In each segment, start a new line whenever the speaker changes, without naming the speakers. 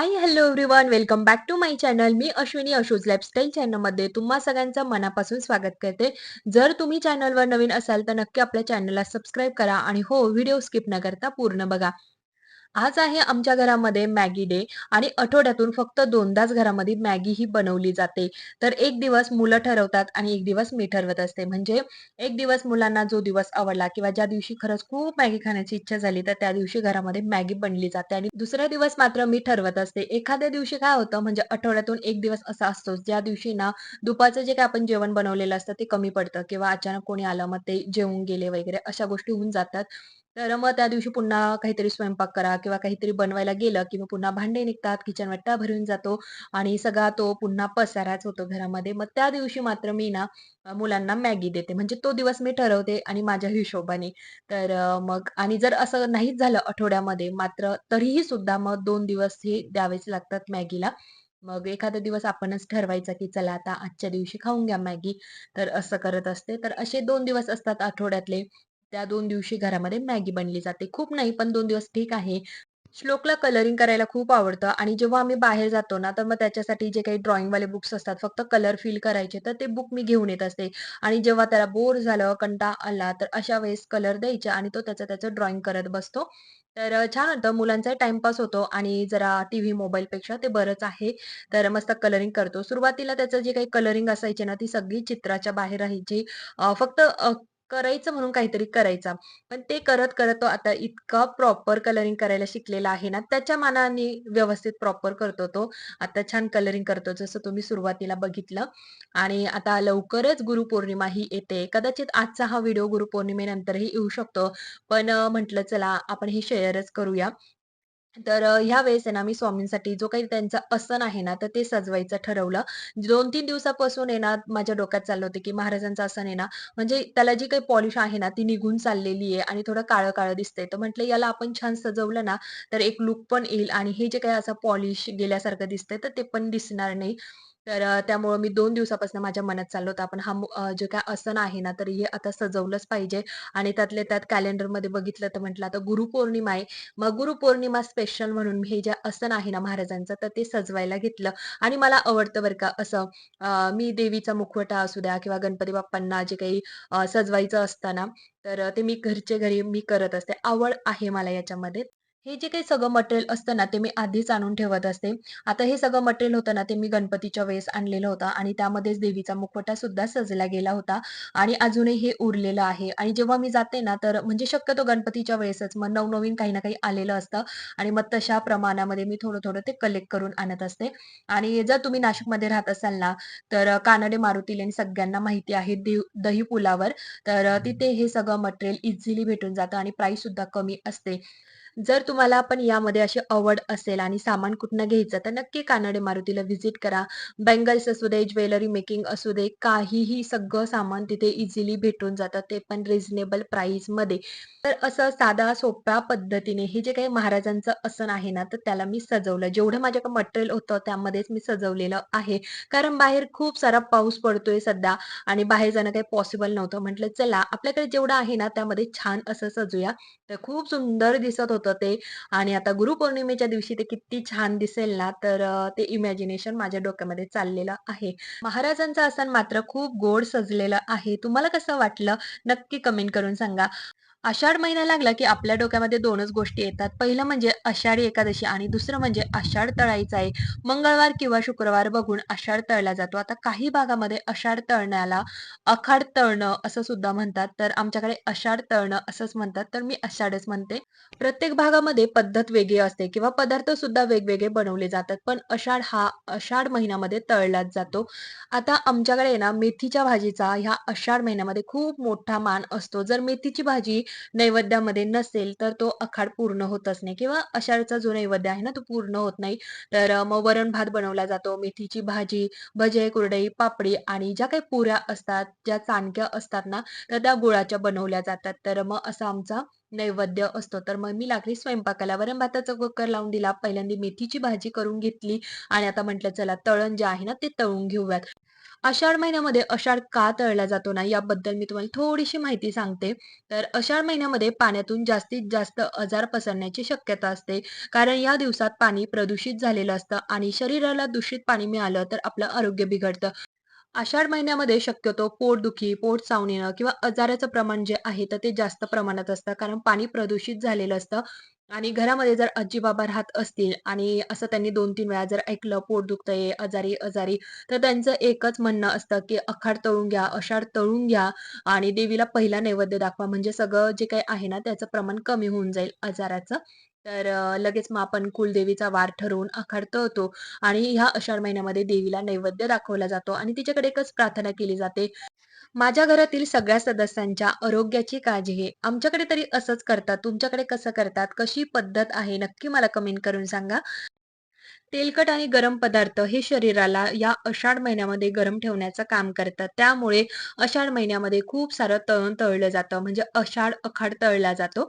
Hi hello everyone welcome back to my channel मी अश्विनी अशोज lifestyle चॅनलमध्ये तुम्हा सगळ्यांचं मनापासून स्वागत करते. जर तुम्ही चॅनलवर नवीन असाल तर नक्की आपल्या चॅनलला सबस्क्राईब करा आणि हो व्हिडिओ स्किप न करता पूर्ण बघा. आज आहे आमच्या घरामध्ये मॅगी डे आणि आठवड्यातून फक्त दोनदाच घरामध्ये मॅगी ही बनवली जाते. तर एक दिवस मुलं ठरवतात आणि एक दिवस मी ठरवत असते. म्हणजे एक दिवस मुलांना जो दिवस आवडला किंवा ज्या दिवशी खरंच खूप मॅगी खाण्याची इच्छा झाली तर त्या दिवशी घरामध्ये मॅगी बनली जाते आणि दुसरा दिवस मात्र मी ठरवत असते. एखाद्या दिवशी काय होतं म्हणजे आठवड्यातून एक दिवस असा असतो ज्या दिवशी ना दुपारचं जे काय आपण जेवण बनवलेलं असतं ते कमी पडतं किंवा अचानक कोणी आलं मग ते जेवून गेले वगैरे अशा गोष्टी होऊन जातात. तर मग त्या दिवशी पुन्हा काहीतरी स्वयंपाक करा किंवा काहीतरी बनवायला गेलं की मग पुन्हा भांडे निघतात, किचन वट्टा भरून जातो आणि सगळा तो पुन्हा पसाराच होतो घरामध्ये. मग त्या दिवशी मात्र मी ना मुलांना मॅगी देते. म्हणजे तो दिवस मी ठरवते आणि माझ्या हिशोबाने. तर मग आणि जर असं नाहीच झालं आठवड्यामध्ये मात्र तरीही सुद्धा मग दोन दिवस हे द्यावेच लागतात मॅगीला. मग एखादा दिवस आपणच ठरवायचा की चला आता आजच्या दिवशी खाऊन घ्या मॅगी. तर असं करत असते. तर असे दोन दिवस असतात आठवड्यातले. त्या दोन दिवशी घरामध्ये मॅगी बनली जाते. खूप नाही, पण दोन दिवस ठीक आहे. श्लोकला कलरिंग करायला खूप आवडतं आणि जेव्हा आम्ही बाहेर जातो ना, तर मग त्याच्यासाठी जे काही ड्रॉइंगवाले बुक्स असतात, फक्त कलर फिल करायचे, तर ते बुक मी घेऊन येत असते. आणि जेव्हा त्याला बोर झालं, कंटा आला, तर अशा वेळेस कलर द्यायचे आणि तो त्याचं-त्याचं ड्रॉइंग करत बसतो. तर छान होतं. मुलांचाही टाइमपास होतो आणि जरा टीव्ही, मोबाईलपेक्षा ते बरंच आहे. तर मस्त कलरिंग करतो. सुरुवातीला त्याचं जे काही कलरिंग असायची ना, ती सगळी चित्राच्या बाहेर राहायची. फक्त करायचं म्हणून काहीतरी करायचा. पण ते करत-करत तो आता इतका प्रॉपर कलरिंग करायला शिकलेला आहे ना, त्याच्या मानाने व्यवस्थित प्रॉपर करतो तो. आता छान कलरिंग करतो, जसं तुम्ही सुरुवातीला बघितलं. आणि आता लवकरच गुरुपौर्णिमा ही येते. कदाचित आजचा हा व्हिडिओ गुरुपौर्णिमेनंतरही येऊ शकतो. पण म्हटलं चला आपण हे शेअरच करूया. तर ह्या वेळेस आहे ना, मी स्वामींसाठी जो काही त्यांचा आसन आहे ना, तर ते सजवायचं ठरवलं. 2-3 दिवसापासून आहे ना, माझ्या डोक्यात चाललं होतं, की महाराजांचं आसन आहे ना, म्हणजे त्याला जी काही पॉलिश आहे ना, ती निघून चाललेली आहे आणि थोडं काळं-काळं दिसतंय. तर म्हटलं याला आपण छान सजवलं ना, तर एक लुक पण येईल आणि हे जे काही असं पॉलिश गेल्यासारखं दिसतंय, तर ते पण दिसणार नाही. तर अ, त्यामुळं मी 2 दिवसापासून माझ्या मनात चाललं होतं, आपण हा अ, जे काय आसन आहे ना, तर हे आता सजवलंच पाहिजे आणि त्यातल्या त्यात कॅलेंडरमध्ये बघितलं, तर म्हटलं आता गुरुपौर्णिमा आहे. मग गुरुपौर्णिमा स्पेशल म्हणून हे जे आसन आहे ना महाराजांचं, तर ते सजवायला घेतलं आणि मला आवडतं बरं का असं अ, मी देवीचा मुखवटा असू द्या किंवा गणपती बाप्पांना जे काही अ, सजवायचं असतं ना, तर ते मी घरचे घरी मी करत असते. आवड आहे मला याच्यामध्ये. हे जे काही सगळं मटेरियल असतं ना, ते मी आधीच आणून ठेवत असते. आता हे सगळं मटेरियल होतं ना, ते मी गणपतीच्या वेळेस आणलेलं होतं आणि त्यामध्येच देवीचा मुखवटा सुद्धा सजला गेला होता आणि अजूनही हे उरलेलं आहे आणि जेव्हा मी जाते ना, तर म्हणजे शक्यतो गणपतीच्या वेळेसच मग नवनवीन काही ना काही आलेलं असतं आणि मग तशा प्रमाणामध्ये मी थोडं-थोडं ते कलेक्ट करून आणत असते आणि जर तुम्ही नाशिकमध्ये राहत असाल ना, तर कानडे मारुती लेन सगळ्यांना माहिती आहे दही पुलावर. तर तिथे हे सगळं मटेरियल इझिली भेटून जातं आणि प्राईस सुद्धा कमी असते. जर तुम्हाला पण यामध्ये अशी आवड असेल आणि सामान कुठनं घ्यायचं, तर नक्की कानडे मारुतीला व्हिजिट करा. बँगल्स असू दे, ज्वेलरी मेकिंग असू दे, काहीही सगळं सामान तिथे इझिली भेटून जातं, ते पण रिझनेबल प्राईसमध्ये. तर असं साधा सोप्या पद्धतीने हे जे काही महाराजांचं आसन आहे ना, तर त्याला मी सजवलं. जेवढं माझ्याकडे मटेरियल होतं, त्यामध्येच मी सजवलेलं आहे. कारण बाहेर खूप सारा पाऊस पडतोय सध्या आणि बाहेर जाणं काही पॉसिबल नव्हतं. म्हटलं चला आपल्याकडे जेवढं आहे ना, त्यामध्ये छान असं सजूया. तर खूप सुंदर दिसत होतं ते आणि आता गुरुपौर्णिमेच्या दिवशी ते किती छान दिसेल ना, तर ते इमॅजिनेशन माझ्या डोक्यामध्ये चाललेलं आहे. महाराजांचं आसन मात्र खूप गोड सजलेलं आहे. तुम्हाला कसं वाटलं? नक्की कमेंट करून सांगा. आषाढ महिना लागला की आपल्या डोक्यामध्ये दोनच गोष्टी येतात. पहिलं म्हणजे आषाढी एकादशी आणि दुसरं म्हणजे आषाढ तळायचा आहे. मंगळवार किंवा शुक्रवार बघून आषाढ तळला जातो. आता काही भागामध्ये आषाढ तळण्याला आखाड तळणं असं सुद्धा म्हणतात. तर आमच्याकडे आषाढ तळणं असंच म्हणतात. तर मी आषाढच म्हणते. प्रत्येक भागामध्ये पद्धत वेगळी असते किंवा पदार्थ सुद्धा वेगवेगळे बनवले जातात. पण आषाढ हा आषाढ महिन्यामध्ये तळलाच जातो. आता आमच्याकडे आहे ना मेथीच्या भाजीचा ह्या आषाढ महिन्यामध्ये खूप मोठा मान असतो. जर मेथीची भाजी नैवेद्यामध्ये नसेल, तर तो आखाड पूर्ण होतच नाही किंवा अशाचा जो नैवेद्य आहे ना, तो पूर्ण होत नाही. तर मग वरण-भात बनवला जातो, मेथीची भाजी, भजे, कुरडई, पापडी आणि ज्या काही पुऱ्या असतात, ज्या चाणक्या असतात ना, तर त्या गुळाच्या बनवल्या जातात. तर मग असा आमचा नैवेद्य असतो. तर मग मी लागली स्वयंपाकाला. वरण-भाताचा कुकर लावून दिला. पहिल्यांदा मेथीची भाजी करून घेतली आणि आता म्हटलं चला तळण जे आहे ना, ते तळून घेऊयात. आषाढ महिन्यामध्ये आषाढ का तळला जातो ना, याबद्दल मी तुम्हाला थोडीशी माहिती सांगते. तर आषाढ महिन्यामध्ये पाण्यातून जास्तीत जास्त आजार पसरण्याची शक्यता असते. कारण या दिवसात पाणी प्रदूषित झालेलं असतं आणि शरीराला दूषित पाणी मिळालं तर आपलं आरोग्य बिघडतं. आषाढ महिन्यामध्ये शक्यतो पोटदुखी, पोट चावणीनं किंवा आजाराचं प्रमाण जे आहे तर ते जास्त प्रमाणात असतं. कारण पाणी प्रदूषित झालेलं असतं आणि घरामध्ये जर आजी-बाबा राहत असतील आणि असं त्यांनी 2-3 वेळा जर ऐकलं, पोट दुखतंय, आजारी, आजारी, तर त्यांचं एकच म्हणणं असतं, की अखाड तळून घ्या, अषाढ तळून घ्या आणि देवीला पहिला नैवेद्य दाखवा. म्हणजे सगळं जे काही आहे ना, त्याचं प्रमाण कमी होऊन जाईल आजाराचं. तर लगेच मग आपण कुलदेवीचा वार ठरवून आखाड तळतो आणि ह्या आषाढ महिन्यामध्ये देवीला नैवेद्य दाखवला जातो आणि तिच्याकडे एकच प्रार्थना केली जाते, माझ्या घरातील सगळ्या सदस्यांच्या आरोग्याची काळजी घे. आमच्याकडे तरी असंच करतात. तुमच्याकडे कसं करतात? कशी पद्धत आहे? नक्की मला कमेंट करून सांगा. तेलकट आणि गरम पदार्थ हे शरीराला या आषाढ महिन्यामध्ये गरम ठेवण्याचं काम करतात. त्यामुळे आषाढ महिन्यामध्ये खूप सारं तळण तळलं जातं. म्हणजे आषाढ अखाड तळला जातो.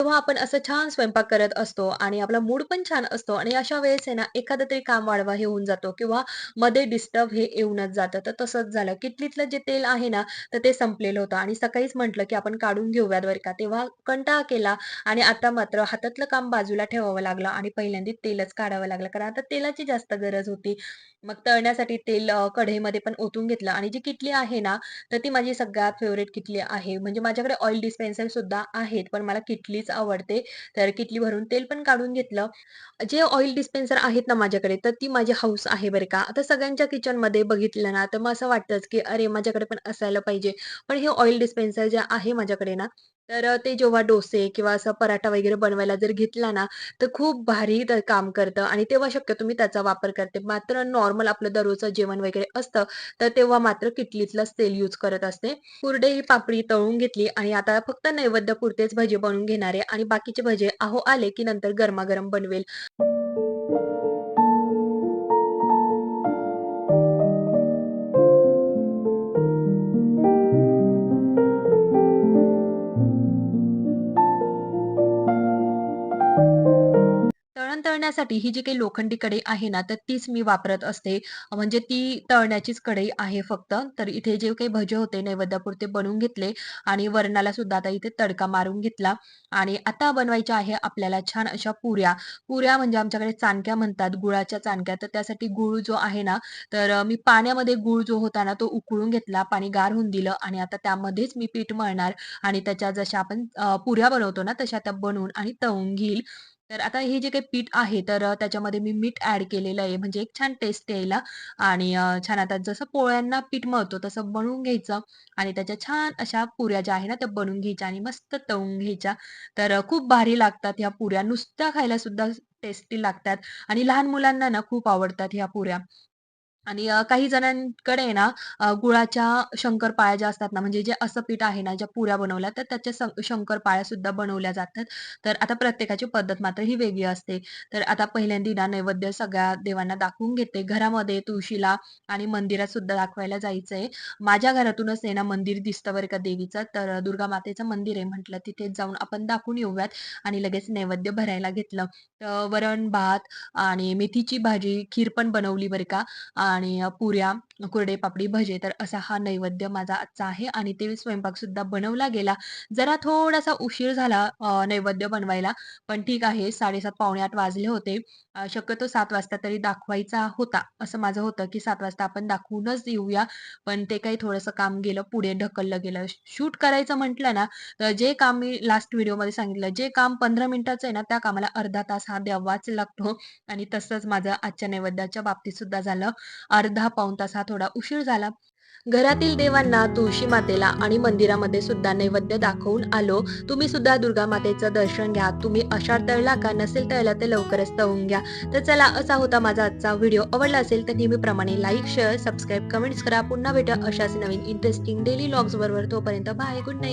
तेव्हा आपण असं छान स्वयंपाक करत असतो आणि आपला मूड पण छान असतो आणि अशा वेळेस आहे ना, एखादं तरी काम वाढवा हे होऊन जातो किंवा मध्ये डिस्टर्ब हे येऊनच जातं. तर तसंच झालं. किटलीतलं जे तेल आहे ना, तर ते संपलेलं होतं आणि सकाळीच म्हटलं, की आपण काढून घेऊयात बरं का. तेव्हा कंटाळा केला आणि आता मात्र हातातलं काम बाजूला ठेवावं लागलं आणि पहिल्यांदा तेलच काढावं लागलं. कारण आता तेलाची जास्त गरज होती. मग तळण्यासाठी तेल कढईमध्ये पण ओतून घेतलं आणि जी किटली आहे ना, तर ती माझी सगळ्यात फेवरेट किटली आहे. म्हणजे माझ्याकडे ऑइल डिस्पेन्सर सुद्धा आहेत, पण मला किटलीच आवडते. तर किटली भरून तेल पण काढून घेतलं. जे ऑइल डिस्पेन्सर आहेत ना माझ्याकडे, तर ती माझी हौस आहे बरं का. आता सगळ्यांच्या किचनमध्ये बघितलं ना, तर मग असं वाटतंच, की अरे माझ्याकडे पण असायला पाहिजे. पण हे ऑइल डिस्पेन्सर जे आहे माझ्याकडे ना, तर ते जेव्हा डोसे किंवा असं पराठा वगैरे बनवायला जर घेतला ना, तर खूप भारी काम करतं आणि तेव्हा शक्यतो मी त्याचा वापर करते. मात्र नॉर्मल आपलं दररोजचं जेवण वगैरे असतं, तर तेव्हा मात्र किटलीतलंच तेल यूज करत असते. कुरडई ही पापडी तळून घेतली आणि आता फक्त नैवेद्यापुरतेच भजे बनवून घेणार आहे आणि बाकीचे भजे अहो आले, की नंतर गरमागरम बनवेल. तळण्यासाठी ही जी काही लोखंडी कढई आहे ना, तर तीच मी वापरत असते. म्हणजे ती तळण्याचीच कढई आहे फक्त. तर इथे जे काही भजे होते नैवेद्यापुरते बनवून घेतले आणि वरणाला सुद्धा आता इथे तडका मारून घेतला आणि आता बनवायच्या आहे आपल्याला छान अशा पुऱ्या. पुऱ्या म्हणजे आमच्याकडे चाणक्या म्हणतात, गुळाच्या चाणक्या. तर त्यासाठी गूळ जो आहे ना, तर मी पाण्यामध्ये गूळ जो होता ना, तो उकळून घेतला, पाणी गार होऊन दिलं आणि आता त्यामध्येच मी पीठ मळणार आणि त्याच्या जशा आपण पुऱ्या बनवतो ना, तशा त्या बनवून आणि तळून घेईल. तर आता हे जे काही पीठ आहे, तर त्याच्यामध्ये मी मीठ ऍड केलेलं आहे, म्हणजे एक छान टेस्ट यायला आणि छान आता जसं पोळ्यांना पीठ मळतो तसं बनवून घ्यायचं आणि त्याच्या छान अशा पुऱ्या ज्या आहे ना, त्या बनवून घ्यायच्या आणि मस्त तळून घ्यायच्या. तर खूप भारी लागतात ह्या पुऱ्या. नुसत्या खायला सुद्धा टेस्टी लागतात आणि लहान मुलांना ना खूप आवडतात ह्या पुऱ्या. आणि अ, काही जणांकडे आहे ना अ, गुळाच्या शंकरपाळ्या ज्या असतात ना, म्हणजे जे असं पीठ आहे ना, ज्या पुऱ्या बनवल्या तर त्याच्या सं शंकरपाळ्या सुद्धा बनवल्या जातात. तर आता प्रत्येकाची पद्धत मात्र ही वेगळी असते. तर आता पहिल्यांदा ना नैवेद्य सगळ्या देवांना दाखवून घेते. घरामध्ये तुळशीला आणि मंदिरात सुद्धा दाखवायला जायचंय. माझ्या घरातूनच आहे ना मंदिर दिसतं बरं का देवीचं. तर अ, दुर्गा मातेचं मंदिर आहे. म्हटलं तिथेच जाऊन आपण दाखवून येऊयात आणि लगेच नैवेद्य भरायला घेतलं. तर वरण-भात आणि मेथीची भाजी, खीर पण बनवली बरं का. आणि पुऱ्या, कुरडे पापडी, भजे तर असा हा नैवेद्य माझा आजचा आहे आणि ते स्वयंपाकसुद्धा बनवला गेला. जरा थोडासा उशीर झाला नैवेद्य बनवायला, पण ठीक आहे 7:30 पावणे आठ वाजले होते. शक्यतो सात वाजता तरी दाखवायचा होता. असं माझं होतं, की सात वाजता आपण दाखवूनच येऊया. पण ते काही थोडंसं काम गेलं, पुढे ढकललं गेलं. शूट करायचं म्हटलं ना, तर जे काम मी लास्ट व्हिडिओमध्ये सांगितलं, जे काम 15 मिनिटाचं आहे ना, त्या कामाला अर्धा तास हा द्यावाच लागतो आणि तसंच माझं आजच्या नैवेद्याच्या बाबतीत सुद्धा झालं. अर्धा पाऊण तास हा थोडा उशीर झाला. घरातील देवांना, तुळशी मातेला आणि मंदिरामध्ये सुद्धा नैवेद्य दाखवून आलो. तुम्ही सुद्धा दुर्गा मातेचं दर्शन घ्या. तुम्ही अशा तळला का? नसेल तळला तर लवकरच तळून घ्या. तर चला असा होता माझा आजचा व्हिडिओ. आवडला असेल तर नेहमीप्रमाणे लाईक, शेअर, सबस्क्राईब, कमेंट्स करा. पुन्हा भेटा अशाच नवीन इंटरेस्टिंग डेली लॉग्स बरोबर. तोपर्यंत बाय. Good night.